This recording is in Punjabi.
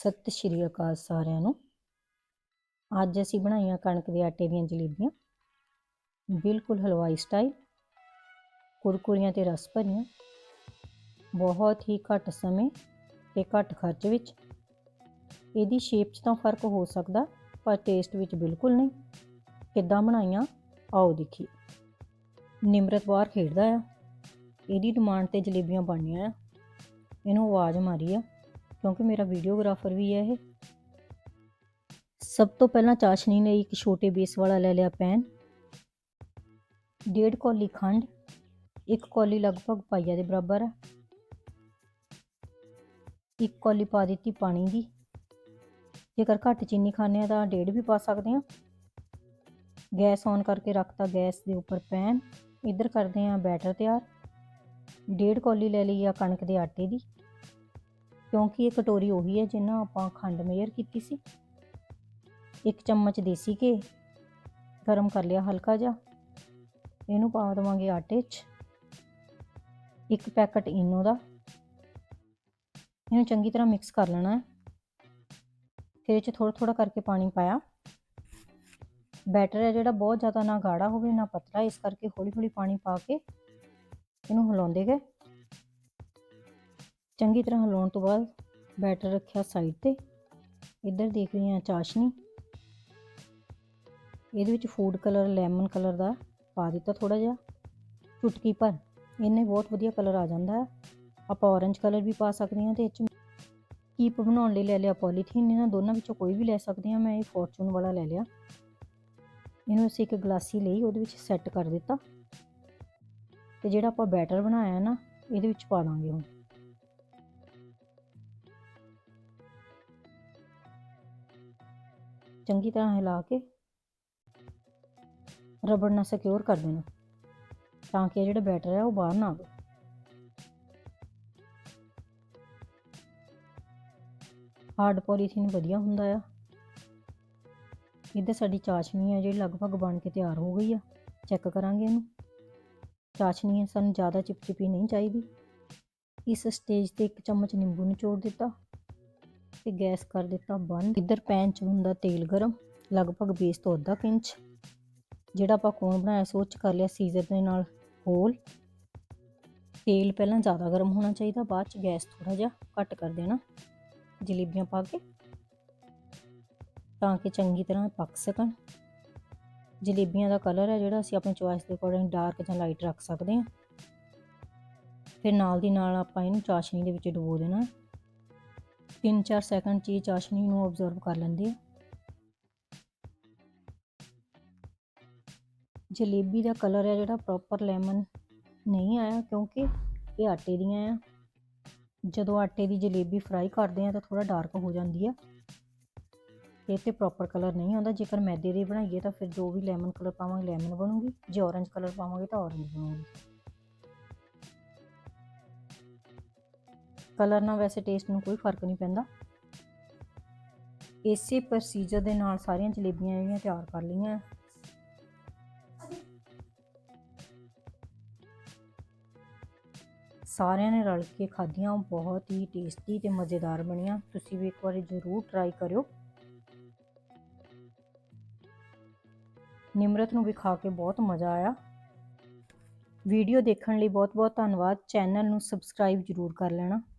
ਸਤਿ ਸ਼੍ਰੀ ਅਕਾਲ ਸਾਰਿਆਂ ਨੂੰ। ਅੱਜ ਅਸੀਂ ਬਣਾਈਆਂ ਕਣਕ ਦੇ ਆਟੇ ਦੀਆਂ ਜਲੇਬੀਆਂ। ਬਿਲਕੁਲ ਹਲਵਾਈ ਸਟਾਈਲ। ਕੁਰਕੁਰੀਆਂ ਤੇ ਰਸ ਭਰੀਆਂ। ਬਹੁਤ ਹੀ ਘੱਟ ਸਮੇਂ ਤੇ ਘੱਟ ਖਰਚ ਵਿੱਚ। ਇਹਦੀ ਸ਼ੇਪ 'ਚ ਤਾਂ ਫ਼ਰਕ ਹੋ ਸਕਦਾ, ਪਰ ਟੇਸਟ ਵਿੱਚ ਬਿਲਕੁਲ ਨਹੀਂ। ਕਿੱਦਾਂ ਬਣਾਈਆਂ? ਆਓ ਦੇਖੀ ਨਿਮਰਤ ਬਾਹਰ ਖੇਡਦਾ ਆ। ਇਹਦੀ ਡਿਮਾਂਡ ਤੇ ਜਲੇਬੀਆਂ ਬਣਨੀਆਂ ਆ। ਇਹਨੂੰ ਆਵਾਜ਼ ਮਾਰੀ ਆ। ਕਿਉਂਕਿ ਮੇਰਾ ਵੀਡੀਓਗ੍ਰਾਫਰ ਵੀ ਹੈ ਇਹ। ਸਭ ਤੋਂ ਪਹਿਲਾਂ ਚਾਸ਼ਨੀ ਲਈ ਇੱਕ ਛੋਟੇ ਬੇਸ ਵਾਲਾ ਲੈ ਲਿਆ ਪੈਨ ਡੇਢ ਕੌਲੀ ਖੰਡ, ਇੱਕ ਕੌਲੀ ਲਗਭਗ ਪਾਈਆ ਦੇ ਬਰਾਬਰ। ਹੈ ਇੱਕ ਕੌਲੀ ਪਾ ਦਿੱਤੀ ਪਾਣੀ ਦੀ। ਜੇਕਰ ਘੱਟ ਚੀਨੀ ਖਾਣੇ ਆ ਤਾਂ ਡੇਢ ਵੀ ਪਾ ਸਕਦੇ ਆ ਗੈਸ ਔਨ ਕਰਕੇ ਰੱਖਤਾ ਗੈਸ ਦੇ ਉੱਪਰ ਪੈਨ ਇੱਧਰ ਕਰਦੇ ਆ ਬੈਟਰ ਤਿਆਰ। ਡੇਢ ਕੌਲੀ ਲੈ ਲਈ ਆ ਕਣਕ ਦੇ ਆਟੇ ਦੀ। ਕਿਉਂਕਿ ਇਹ ਕਟੋਰੀ ਉਹੀ ਹੈ ਜਿਹਨਾਂ ਆਪਾਂ ਖੰਡ ਮੇਅਰ ਕੀਤੀ ਸੀ। ਇੱਕ ਚਮਚ ਦੇਸੀ ਘੇ, ਗਰਮ ਕਰ ਲਿਆ ਹਲਕਾ ਜਿਹਾ। ਇਹਨੂੰ ਪਾ ਦੇਵਾਂਗੇ ਆਟੇ 'ਚ। ਇੱਕ ਪੈਕਟ ਇਨੋ ਦਾ। ਇਹਨੂੰ ਚੰਗੀ ਤਰ੍ਹਾਂ ਮਿਕਸ ਕਰ ਲੈਣਾ ਹੈ। ਫਿਰ ਇਹ 'ਚ ਥੋੜਾ ਥੋੜਾ ਕਰਕੇ ਪਾਣੀ ਪਾਇਆ। ਬੈਟਰ ਹੈ ਜਿਹੜਾ ਬਹੁਤ ਜ਼ਿਆਦਾ ਨਾ ਗਾੜਾ ਹੋਵੇ, ਨਾ ਪਤਲਾ, ਇਸ ਕਰਕੇ ਹੌਲੀ ਹੌਲੀ ਪਾਣੀ ਪਾ ਕੇ ਇਹਨੂੰ ਹਿਲਾਉਂਦੇ ਗਏ। ਚੰਗੀ ਤਰ੍ਹਾਂ ਹਲਾਉਣ ਤੋਂ ਬਾਅਦ ਬੈਟਰ ਰੱਖਿਆ ਸਾਈਡ ਤੇ। ਇੱਧਰ ਦੇਖ ਰਹੀ ਹਾਂ ਚਾਸ਼ਨੀ। ਇਹਦੇ ਵਿੱਚ ਫੂਡ ਕਲਰ ਲੈਮਨ ਕਲਰ ਦਾ ਪਾ ਦਿੱਤਾ ਥੋੜਾ ਜਿਹਾ। ਚੁਟਕੀ ਭਰ। ਇਹਨੇ ਬਹੁਤ ਵਧੀਆ ਕਲਰ ਆ ਜਾਂਦਾ ਹੈ। ਆਪਾਂ ਔਰੰਜ ਕਲਰ ਵੀ ਪਾ ਸਕਦੇ ਹਾਂ ਤੇ ਇਹ ਚ ਕੀਪ ਬਣਾਉਣ ਲਈ ਲੈ ਲਿਆ ਪੋਲੀਥੀਨ ਇਹਨਾਂ ਦੋਨਾਂ ਵਿੱਚੋਂ ਕੋਈ ਵੀ ਲੈ ਸਕਦੇ ਹਾਂ। ਮੈਂ ਇਹ ਫੋਰਚੂਨ ਵਾਲਾ ਲੈ ਲਿਆ। ਇਹਨੂੰ ਅਸੀਂ ਇੱਕ ਗਲਾਸੀ ਲਈ, ਉਹਦੇ ਵਿੱਚ ਸੈੱਟ ਕਰ ਦਿੱਤਾ। ਤੇ ਜਿਹੜਾ ਆਪਾਂ ਬੈਟਰ ਬਣਾਇਆ ਨਾ, ਇਹਦੇ ਵਿੱਚ ਪਾ ਦਾਂਗੇ ਹੁਣ। ਚੰਗੀ ਤਰ੍ਹਾਂ ਹਿਲਾ ਕੇ ਰਬੜ ਨਾਲ ਸਿਕਿਉਰ ਕਰ ਦੇਣਾ, ਤਾਂ ਕਿ ਜਿਹੜਾ ਬੈਟਰ ਹੈ ਉਹ ਬਾਹਰ ਨਾ ਆਵੇ। ਹਾਰਡ ਪੋਲੀਥੀਨ ਵਧੀਆ ਹੁੰਦਾ ਆ। ਇੱਧਰ ਸਾਡੀ ਚਾਸ਼ਨੀ ਹੈ ਜਿਹੜੀ ਲਗਭਗ ਬਣ ਕੇ ਤਿਆਰ ਹੋ ਗਈ ਆ। ਚੈੱਕ ਕਰਾਂਗੇ ਇਹਨੂੰ। ਚਾਸ਼ਨੀ ਸਾਨੂੰ ਜ਼ਿਆਦਾ ਚਿਪਚਿਪੀ ਨਹੀਂ ਚਾਹੀਦੀ। ਇਸ ਸਟੇਜ ਤੇ ਇੱਕ ਚਮਚ ਨਿੰਬੂ ਨਿਚੋੜ ਦਿੱਤਾ। ਤੇ ਗੈਸ ਕਰ ਦਿੱਤਾ ਬੰਦ। ਇੱਧਰ ਪੈਨ 'ਚ ਹੁੰਦਾ ਤੇਲ ਗਰਮ, ਲਗਭਗ ਬੇਸ ਤੋਂ ਅੱਧਾ ਇੰਚ। ਜਿਹੜਾ ਆਪਾਂ ਕੋਨ ਬਣਾਇਆ ਸੀ, ਉਹ 'ਚ ਕਰ ਲਿਆ ਸੀਜ਼ਰ ਦੇ ਨਾਲ ਹੋਲ। ਤੇਲ ਪਹਿਲਾਂ ਜ਼ਿਆਦਾ ਗਰਮ ਹੋਣਾ ਚਾਹੀਦਾ, ਬਾਅਦ 'ਚ ਗੈਸ ਥੋੜਾ ਜਿਹਾ ਘੱਟ ਕਰ ਦੇਣਾ। ਜਲੇਬੀਆਂ ਪਾ ਕੇ। ਤਾਂ ਕਿ ਚੰਗੀ ਤਰ੍ਹਾਂ ਪੱਕ ਸਕਣ। ਜਲੇਬੀਆਂ ਦਾ ਕਲਰ ਹੈ ਜਿਹੜਾ, ਅਸੀਂ ਆਪਣੀ ਚੋਇਸ ਦੇ ਅਕੋਰਡਿੰਗ ਡਾਰਕ ਜਾਂ ਲਾਈਟ ਰੱਖ ਸਕਦੇ ਹਾਂ। ਫਿਰ ਨਾਲ ਦੀ ਨਾਲ ਆਪਾਂ ਇਹਨੂੰ ਚਾਸ਼ਨੀ ਦੇ ਵਿੱਚ ਡੁਬੋ ਦੇਣਾ। 3-4 ਸੈਕਿੰਡ 'ਚ ਇਹ ਚਾਸ਼ਨੀ ਨੂੰ ਆਬਜ਼ਰਵ ਕਰ ਲੈਂਦੇ ਜਲੇਬੀ ਦਾ ਕਲਰ ਹੈ ਜਿਹੜਾ ਪ੍ਰੋਪਰ ਲੈਮਨ ਨਹੀਂ ਆਇਆ ਕਿਉਂਕਿ ਇਹ ਆਟੇ ਦੀਆਂ ਆ। ਜਦੋਂ ਆਟੇ ਦੀ ਜਲੇਬੀ ਫਰਾਈ ਕਰਦੇ ਆ ਤਾਂ ਥੋੜਾ ਡਾਰਕ ਹੋ ਜਾਂਦੀ ਆ। ਇਹ ਤੇ ਪ੍ਰੋਪਰ ਕਲਰ ਨਹੀਂ ਆਉਂਦਾ। ਜੇਕਰ ਮੈਦੇ ਦੀ ਬਣਾਈਏ ਤਾਂ ਫਿਰ ਜੋ ਵੀ ਲੈਮਨ ਕਲਰ ਪਾਵਾਂਗੇ ਲੈਮਨ ਬਣੂਗੀ। ਜੇ ਔਰੰਜ ਕਲਰ ਪਾਵਾਂਗੇ ਤਾਂ ਔਰੰਜ ਬਣੂਗੀ। ਕਲਰ ਨਾਲ ਵੈਸੇ ਟੇਸਟ ਨੂੰ ਕੋਈ ਫ਼ਰਕ ਨਹੀਂ ਪੈਂਦਾ। ਇਸੇ ਪ੍ਰੋਸੀਜਰ ਦੇ ਨਾਲ ਸਾਰੀਆਂ ਜਲੇਬੀਆਂ ਜਿਹੜੀਆਂ ਤਿਆਰ ਕਰ ਲਈਆਂ। ਸਾਰਿਆਂ ਨੇ ਰਲ ਕੇ ਖਾਧੀਆਂ ਬਹੁਤ ਹੀ ਟੇਸਟੀ ਤੇ ਮਜ਼ੇਦਾਰ ਬਣੀਆਂ। ਤੁਸੀਂ ਵੀ ਇੱਕ ਵਾਰੀ ਜ਼ਰੂਰ ਟਰਾਈ ਕਰਿਓ। ਨਿਮਰਤ ਨੂੰ ਵੀ ਖਾ ਕੇ ਬਹੁਤ ਮਜ਼ਾ ਆਇਆ। ਵੀਡੀਓ ਦੇਖਣ ਲਈ ਬਹੁਤ ਬਹੁਤ ਧੰਨਵਾਦ। ਚੈਨਲ ਨੂੰ ਸਬਸਕ੍ਰਾਈਬ ਜ਼ਰੂਰ ਕਰ ਲੈਣਾ।